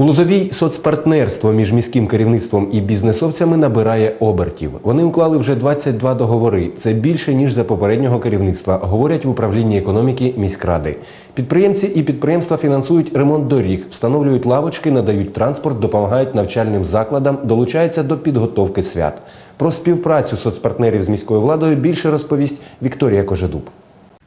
У Лозовій соцпартнерство між міським керівництвом і бізнесовцями набирає обертів. Вони уклали вже 22 договори. Це більше ніж за попереднього керівництва, говорять в управлінні економіки міськради. Підприємці і підприємства фінансують ремонт доріг, встановлюють лавочки, надають транспорт, допомагають навчальним закладам, долучаються до підготовки свят. Про співпрацю соцпартнерів з міською владою більше розповість Вікторія Кожедуб.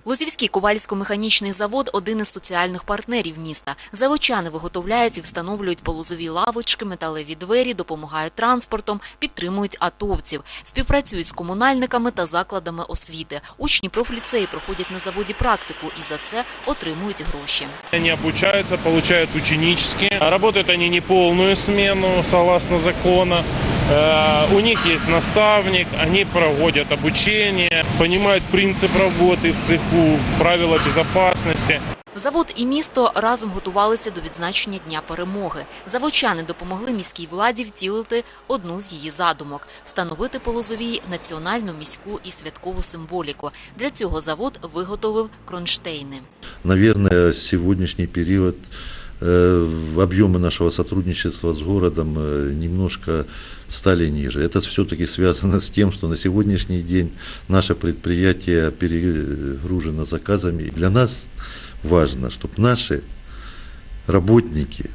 Лозівський ковальсько-механічний завод – один із соціальних партнерів міста. Заводчани виготовляють і встановлюють полозові лавочки, металеві двері, допомагають транспортом, підтримують атовців, співпрацюють з комунальниками та закладами освіти. Учні профліцеї проходять на заводі практику і за це отримують гроші. Они обучаются, получают ученические. Работают они не полную смену, согласно закону. Э, У них есть наставник, они проводят обучение, понимают принцип работы в цеху, правила безопасности. Завод і місто разом готувалися до відзначення Дня перемоги. Заводчани допомогли міській владі втілити одну з її задумок – встановити по Лозовій національну, міську і святкову символіку. Для цього завод виготовив кронштейни. Наверное, сьогоднішній период э, объемы нашего сотрудничества с городом э, немножко стали ниже. Это все-таки связано с тем, что на сегодняшний день наше предприятие перегружено заказами. Для нас важно, чтобы наши работники,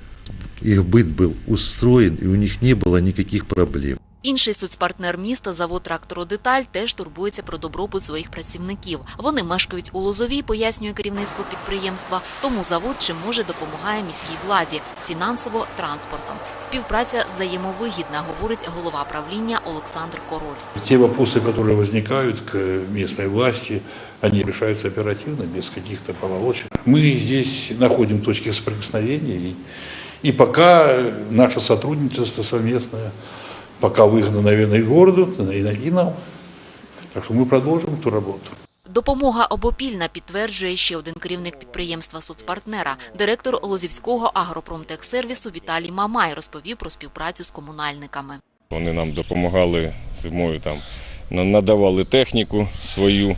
их быт был устроен, и у них не было никаких проблем. Інший соцпартнер міста, завод «Трактородеталь», теж турбується про добробут своїх працівників. Вони мешкають у Лозовій, пояснює керівництво підприємства, тому завод чим може допомагає міській владі – фінансово, транспортом. Співпраця взаємовигідна, говорить голова правління Олександр Король. Те вопросы, которые возникают к местной власти, они решаются оперативно, без каких-то поволочек. Мы здесь находим точки соприкосновения, и, и пока наше сотрудничество совместное, пока выгодно, наверное, и городу, и, и нам. Так что мы продолжим эту работу. Допомога обопільна, підтверджує ще один керівник підприємства соцпартнера. Директор Лозівського агропромтехсервісу Віталій Мамай розповів про співпрацю з комунальниками. Вони нам допомагали зимою, там на- надавали техніку свою,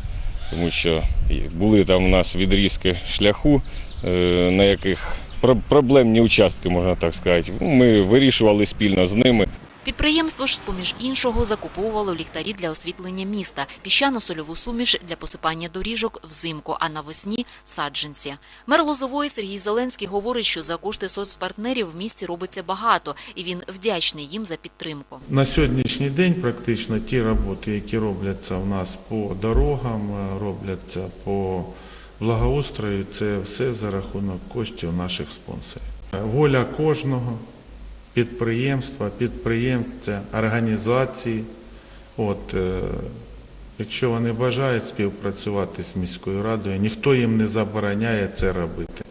тому що і були там у нас відрізки шляху, е, на яких про- проблемні участки, можна так сказати. Ну, Ми вирішували спільно з ними. Підприємство ж, з-поміж іншого, закуповувало ліхтарі для освітлення міста, піщано-сольову суміш для посипання доріжок взимку, а навесні – саджанці. Мер Лозової Сергій Зеленський говорить, що за кошти соцпартнерів в місті робиться багато, і він вдячний їм за підтримку. На сьогоднішній день практично ті роботи, які робляться у нас по дорогам, е, робляться по благоустрою, це все за рахунок коштів наших спонсорів. Воля кожного підприємства, підприємця, організації. От, е, якщо вони бажають співпрацювати з міською радою, ніхто їм не забороняє це робити.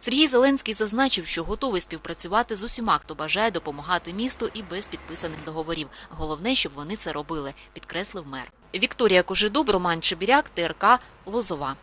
Сергій Зеленський зазначив, що готовий співпрацювати з усіма, хто бажає допомагати місту і без підписаних договорів. Головне, щоб вони це робили, підкреслив мер. Вікторія Кожедуб, Роман Чебіряк, ТРК Лозова.